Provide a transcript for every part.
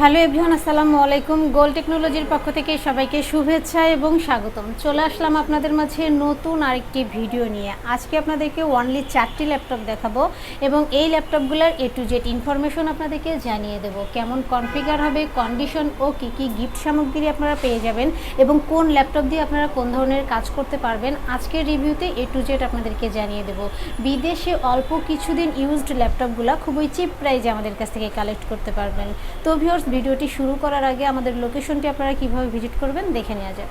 Hello everyone, আসসালামু আলাইকুম। গোল টেকনোলজির পক্ষ থেকে সবাইকে শুভেচ্ছা এবং স্বাগতম। চলে আসলাম আপনাদের মাঝে নতুন আরেকটি ভিডিও নিয়ে। আজকে আপনাদেরকে ওনলি চারটি ল্যাপটপ দেখাবো এবং এই ল্যাপটপগুলোর এ টু জেড ইনফরমেশন আপনাদেরকে জানিয়ে দেব। কেমন কনফিগার হবে কন্ডিশন ও কী কী গিফট সামগ্রী আপনারা পেয়ে যাবেন এবং কোন ল্যাপটপ দিয়ে আপনারা কোন ধরনের কাজ করতে পারবেন, আজকের রিভিউতে এ টু জেড আপনাদেরকে জানিয়ে দেব। বিদেশে অল্প কিছুদিন ইউজড ল্যাপটপগুলো খুবই চিপ প্রাইজে আমাদের কাছ থেকে কালেক্ট করতে পারবেন। তো ভিউয়ার্স ভিডিওটি শুরু করার আগে আমাদের লোকেশনটি আপনারা কীভাবে ভিজিট করবেন দেখে নেওয়া যাক।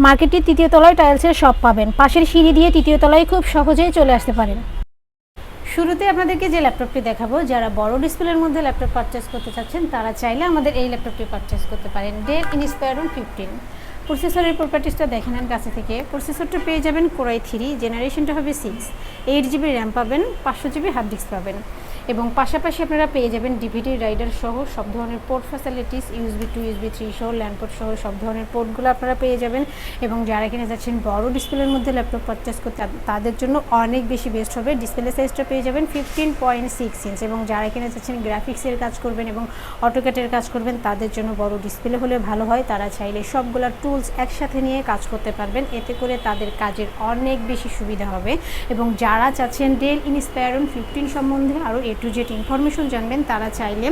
মার্কেটটির তৃতীয় তলায় টাইলসের শপ পাবেন। পাশের সিঁড়ি দিয়ে তৃতীয় তলায় খুব সহজেই চলে আসতে পারেন। শুরুতে আপনাদেরকে যে ল্যাপটপটি দেখাবো, যারা বড় ডিসপ্লের মধ্যে ল্যাপটপ পারচেস করতে চাচ্ছেন, তারা চাইলে আমাদের এই ল্যাপটপটি পারচেস করতে পারেন। ডেল ইনস্পায়ারন ফিফটিন প্রসেসরের প্রপার্টিসটা দেখে নেন কাছে থেকে। প্রসেসরটা পেয়ে যাবেন কোরাই থ্রি জেনারেশনটা হবে সিক্স এইট জিবি র্যাম পাবেন, পাঁচশো জিবি হার্ড ডিস্ক পাবেন। এবং পাশাপাশি আপনারা পেয়ে যাবেন ডিভিডি রাইডার সহ সব ধরনের port facilities USB two USB three সহ ল্যান্ড পোর্ট সহ সব ধরনের পোর্টগুলো আপনারা পেয়ে যাবেন। এবং যারা কিনে যাচ্ছেন বড় ডিসপ্লের মধ্যে ল্যাপটপ পারচেস করতে তাদের জন্য অনেক বেশি বেস্ট হবে। ডিসপ্লে সাইজটা পেয়ে যাবেন ফিফটিন পয়েন্ট সিক্স ইঞ্চ এবং যারা কিনে যাচ্ছেন গ্রাফিক্সের কাজ করবেন এবং অটোক্যাটের কাজ করবেন, তাদের জন্য বড় ডিসপ্লে হলে ভালো হয়। তারা চাইলে সবগুলা টুলস একসাথে নিয়ে কাজ করতে পারবেন। এতে করে তাদের কাজের অনেক বেশি সুবিধা হবে। এবং যারা চাচ্ছেন ডেল ইনস্পায়ারন ফিফটিন সম্বন্ধে আরও এ টু জেড ইনফরমেশন জানবেন, তারা চাইলে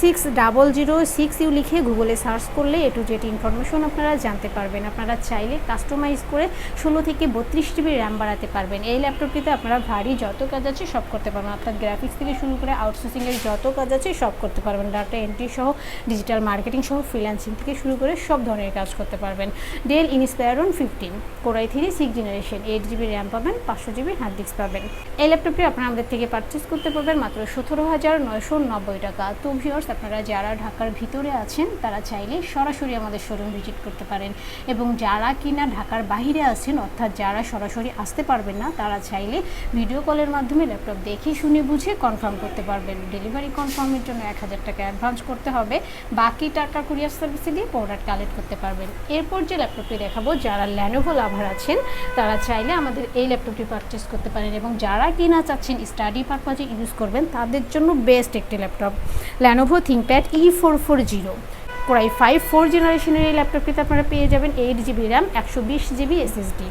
six double zero six U লিখে গুগলে সার্চ করলে এ টু জেড ইনফরমেশন আপনারা জানতে পারবেন। আপনারা চাইলে কাস্টমাইজ করে ষোলো থেকে বত্রিশ জিবি র্যাম বাড়াতে পারবেন। এই ল্যাপটপটিতে আপনারা ভারী যত কাজ আছে সব করতে পারবেন। অর্থাৎ গ্রাফিক্স থেকে শুরু করে আউটসোর্সিংয়ের যত কাজ আছে সব করতে পারবেন। ডাটা এন্ট্রি সহ ডিজিটাল মার্কেটিং সহ ফ্রিল্যান্সিং থেকে শুরু করে সব ধরনের কাজ করতে পারবেন। Dell Inspiron fifteen core i three six generation eight GB RAM পাবেন, পাঁচশো জিবি হার্ড ডিস্ক পাবেন। এই ল্যাপটপটি আপনারা আমাদের থেকে পারচেস করতে পারবেন। মাত্র সতেরো হাজার নয়শো নব্বই টাকা। তো ভিওর্স আপনারা যারা ঢাকার ভিতরে আছেন, তারা চাইলে সরাসরি আমাদের শোরুম ভিজিট করতে পারেন। এবং যারা কিনা ঢাকার বাইরে আছেন, অর্থাৎ যারা সরাসরি আসতে পারবেন না, তারা চাইলে ভিডিও কলের মাধ্যমে ল্যাপটপ দেখে শুনে বুঝে কনফার্ম করতে পারবেন। ডেলিভারি কনফার্মের জন্য এক হাজার টাকা অ্যাডভান্স করতে হবে। বাকি টাকা কুরিয়ার সার্ভিসে দিয়ে প্রোডাক্ট কালেক্ট করতে পারবেন। এরপর যে ল্যাপটপটি দেখাবো, যারা ল্যানোভো লাভার আছেন, তারা চাইলে আমাদের এই ল্যাপটপটি পারচেস করতে পারেন। এবং যারা কিনা চাচ্ছেন স্টাডি পারপাজে ইউজ করবেন তাদের জন্য বেস্ট একটি laptop Lenovo ThinkPad E four four zero core i five four জেনারেশনের এই ল্যাপটপটিতে আপনারা পেয়ে যাবেন এইট জিবি র্যাম একশো বিশ জিবি এসএসডি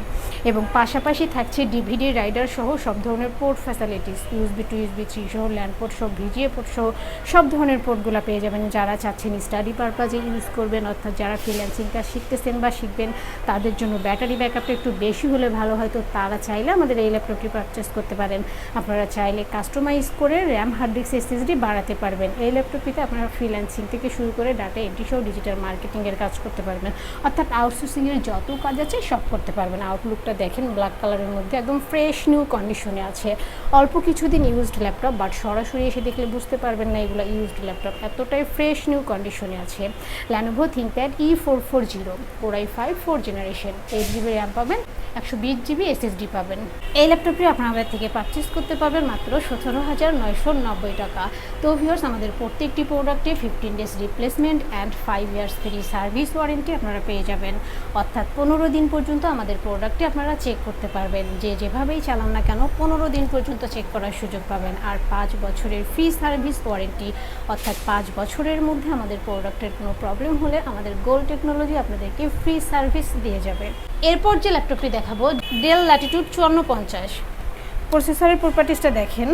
এবং পাশাপাশি থাকছে ডিভিডি রাইডার সহ সব ধরনের port facilities USB two USB three সহ ল্যান্ড পোর্ট সহ ভিজিএ পোর্ট সহ, সব ধরনের পোর্টগুলো পেয়ে যাবেন। যারা চাচ্ছেন স্টাডি পারপাজে ইউজ করবেন, অর্থাৎ যারা ফ্রিল্যান্সিং কাজ শিখতেছেন বা শিখবেন, তাদের জন্য ব্যাটারি ব্যাকআপটা একটু বেশি হলে ভালো হয়। তো তারা চাইলে আমাদের এই ল্যাপটপটি পারচেস করতে পারেন। আপনারা চাইলে কাস্টমাইজ করে র্যাম হার্ড ডিস্ক এসএসডি বাড়াতে পারবেন। এই ল্যাপটপটিতে আপনারা ফ্রিল্যান্সিং থেকে শুরু করে ডাটা এন্ট্রি সহ ডিজিটাল মার্কেটিংয়ের কাজ করতে পারবেন। অর্থাৎ আউটসোর্সিংয়ের যত কাজ আছে সব করতে পারবেন। আউটলুকটা দেখেন ব্ল্যাক কালারের মধ্যে একদম ফ্রেশ নিউ কন্ডিশনে আছে। অল্প কিছুদিন ইউজড ল্যাপটপ বাট সরাসরি এসে দেখলে বুঝতে পারবেন না এগুলো ইউজড ল্যাপটপ। এতটাই ফ্রেশ নিউ কন্ডিশনে আছে। Lenovo ThinkPad E four four zero core i five four generation eight GB RAM পাবেন, একশো বিশ জিবি এসএসডি পাবেন। এই ল্যাপটপটি আপনারা থেকে পারচেস করতে পারবেন মাত্র সতেরো হাজার নয়শো নব্বই টাকা। তো ভিউয়ার্স আমাদের প্রত্যেকটি প্রোডাক্টে fifteen days replacement and five years free service warranty আপনারা পেয়ে যাবেন। অর্থাৎ পনেরো দিন পর্যন্ত আমাদের প্রোডাক্টটি আপনারা চেক করতে পারবেন। যে যেভাবেই চালান না কেন, পনেরো দিন পর্যন্ত চেক করার সুযোগ পাবেন। আর পাঁচ বছরের ফ্রি সার্ভিস ওয়ারেন্টি অর্থাৎ পাঁচ বছরের মধ্যে আমাদের প্রোডাক্টের কোনো প্রবলেম হলে আমাদের গোল টেকনোলজি আপনাদেরকে ফ্রি সার্ভিস দিয়ে যাবে। এরপর যে ল্যাপটপটি দেখাবো ডেল ল্যাটিটিউড চুয়ান্ন পঞ্চাশ। প্রসেসরের প্রপার্টিসটা দেখেন।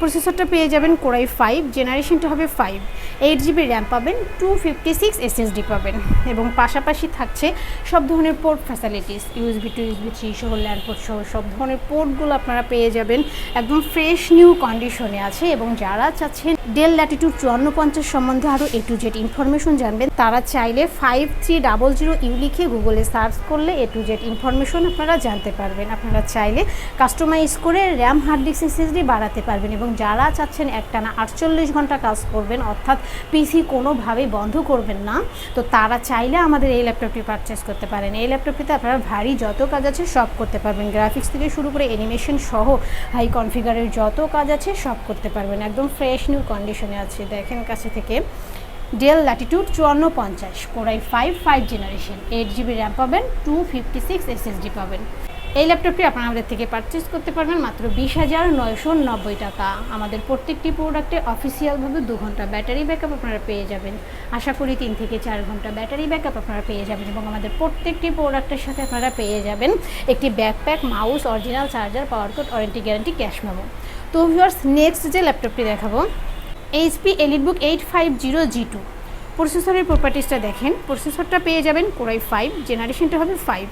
প্রসেসরটা পেয়ে যাবেন কোরাই ফাইভ জেনারেশনটা হবে ফাইভ এইট জিবি র্যাম পাবেন টু ফিফটি সিক্স এসএসডি পাবেন এবং পাশাপাশি থাকছে সব ধরনের port facilities USB two USB three সহ ল্যান্ড পোর্ট সহ, সব ধরনের পোর্টগুলো আপনারা পেয়ে যাবেন। একদম ফ্রেশ নিউ কন্ডিশনে আছে এবং যারা চাচ্ছেন ডেল ল্যাটিটিউড চুয়ান্ন পঞ্চাশ সম্বন্ধে আরও এ টু জেড ইনফরমেশন জানবেন, তারা চাইলে five three double zero U লিখে গুগলে সার্চ করলে এ টু জেড ইনফরমেশন আপনারা জানতে পারবেন। আপনারা চাইলে কাস্টমাইজ করে র্যাম হার্ড ডিস্ক এসএসডি বাড়াতে পারবেন এবং যারা চাচ্ছেন একটানা আটচল্লিশ ঘণ্টা কাজ করবেন, অর্থাৎ পিসি কোনোভাবেই বন্ধ করবেন না। তো তারা চাইলে আমাদের এই ল্যাপটপটি পারচেস করতে পারেন। এই ল্যাপটপটিতে আপনারা ভারী যত কাজ আছে সব করতে পারবেন। গ্রাফিক্স থেকে শুরু করে অ্যানিমেশন সহ হাই কনফিগারের যত কাজ আছে সব করতে পারবেন। একদম ফ্রেশ নিউ কন্ডিশনে আছে। দেখেন কাছে থেকে। ডেল ল্যাটিটিউড চুয়ান্ন পঞ্চাশ core i five five generation eight GB RAM পাবেন টু ফিফটি সিক্স এসএসডি পাবেন। এই ল্যাপটপটি আপনারা আমাদের থেকে পারচেস করতে পারবেন মাত্র বিশ হাজার নয়শো নব্বই টাকা। আমাদের প্রত্যেকটি প্রোডাক্টে অফিসিয়ালভাবে দু ঘণ্টা ব্যাটারি ব্যাকআপ আপনারা পেয়ে যাবেন। আশা করি তিন থেকে চার ঘণ্টা ব্যাটারি ব্যাকআপ আপনারা পেয়ে যাবেন এবং আমাদের প্রত্যেকটি প্রোডাক্টের সাথে আপনারা পেয়ে যাবেন একটি backpack mouse original charger power cord warranty guarantee cash memo তো ভিউয়ার্স নেক্সট যে ল্যাপটপটি দেখাবো HP EliteBook eight five zero G two প্রসেসরের প্রপার্টিসটা দেখেন। প্রসেসরটা পেয়ে যাবেন কোরাই ফাইভ জেনারেশনটা হবে ফাইভ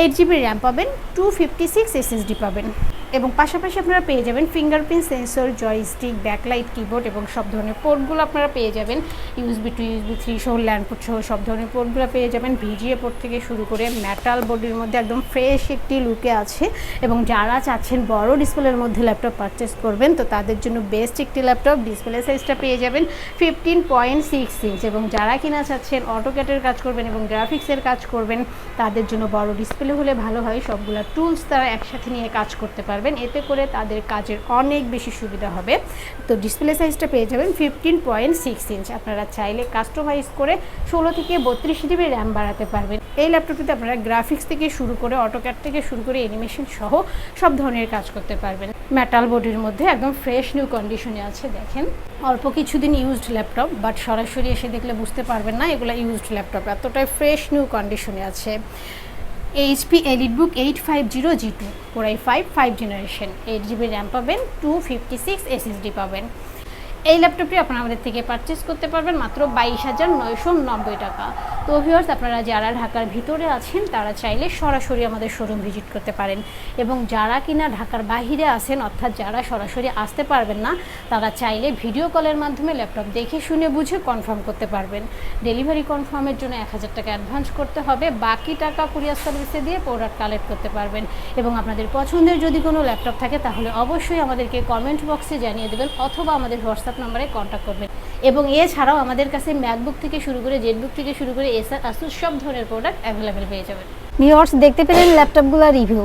এইট জিবি র্যাম পাবেন টু ফিফটি সিক্স এসএসডি পাবেন। এবং পাশাপাশি আপনারা পেয়ে যাবেন fingerprint sensor joystick backlight keyboard এবং সব ধরনের পোর্টগুলো আপনারা পেয়ে যাবেন। ইউএসবি টু ইউএসবি থ্রি সহ ল্যান্ডপোর্ট সহ, সব ধরনের পোর্টগুলো পেয়ে যাবেন। ভিজিএ পোর্ট থেকে শুরু করে মেটাল বডির মধ্যে একদম ফ্রেশ একটি লুকে আছে এবং যারা চাচ্ছেন বড় ডিসপ্লের মধ্যে ল্যাপটপ পারচেস করবেন, তো তাদের জন্য বেস্ট একটি ল্যাপটপ ডিসপ্লে সাইজটা পেয়ে যাবেন ফিফটিন পয়েন্ট সিক্স ইঞ্চ এবং যারা কিনা চাচ্ছেন অটোক্যাটের কাজ করবেন এবং গ্রাফিক্সের কাজ করবেন, তাদের জন্য বড় ডিসপ্লে হলে ভালো হয়। সবগুলো টুলস তারা একসাথে নিয়ে কাজ করতে পারবেন। এতে করে তাদের কাজের অনেক বেশি সুবিধা হবে। তো ডিসপ্লে সাইজটা পেয়ে যাবেন ফিফটিন পয়েন্ট সিক্স ইঞ্চ আপনারা চাইলে কাস্টমাইজ করে ষোলো থেকে বত্রিশ জিবি র্যাম বাড়াতে পারবেন। এই ল্যাপটপটিতে আপনারা গ্রাফিক্স থেকে শুরু করে অটোক্যাট থেকে শুরু করে অ্যানিমেশন সহ সব ধরনের কাজ করতে পারবেন। মেটাল বডির মধ্যে একদম ফ্রেশ নিউ কন্ডিশনে আছে, দেখেন। অল্প কিছুদিন ইউজড ল্যাপটপ বাট সরাসরি এসে দেখলে বুঝতে পারবেন না, এগুলো ইউজড ল্যাপটপ এতটাই ফ্রেশ নিউ কন্ডিশনে আছে। Five zero G two core i five five generation eight GB RAM পাবেন টু ফিফটি সিক্স এসএসডি পাবেন। এই ল্যাপটপটি আপনারা আমাদের থেকে পারচেস করতে পারবেন মাত্র বাইশ হাজার নয়শো নব্বই টাকা। তো ভিউয়ার্স আপনারা যারা ঢাকার ভিতরে আছেন, তারা চাইলে সরাসরি আমাদের শোরুম ভিজিট করতে পারেন। এবং যারা কিনা ঢাকার বাহিরে আছেন, অর্থাৎ যারা সরাসরি আসতে পারবেন না, তারা চাইলে ভিডিও কলের মাধ্যমে ল্যাপটপ দেখে শুনে বুঝে কনফার্ম করতে পারবেন। ডেলিভারি কনফার্মের জন্য এক হাজার টাকা অ্যাডভান্স করতে হবে। বাকি টাকা কুরিয়ার সার্ভিসে দিয়ে প্রোডাক্ট কালেক্ট করতে পারবেন। এবং আপনাদের পছন্দের যদি কোনো ল্যাপটপ থাকে, তাহলে অবশ্যই আমাদেরকে কমেন্ট বক্সে জানিয়ে দেবেন, অথবা আমাদের হোয়াটসঅ্যাপ নাম্বারে কন্ট্যাক্ট করবেন। এবং এছাড়াও আমাদের কাছে ম্যাকবুক থেকে শুরু করে জেটবুক থেকে শুরু করে এসআর আসুস সব ধরনের প্রোডাক্ট অ্যাভেলেবেল পেয়ে যাবেন ভিওর্স দেখতে পেলেন ল্যাপটপগুলোর review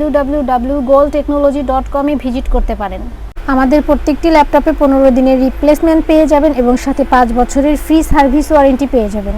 W W goal technology dot কমে ভিজিট করতে পারেন। আমাদের প্রত্যেকটি ল্যাপটপে পনেরো দিনের রিপ্লেসমেন্ট পেয়ে যাবেন এবং সাথে পাঁচ বছরের ফ্রি সার্ভিস ওয়ারেন্টি পেয়ে যাবেন।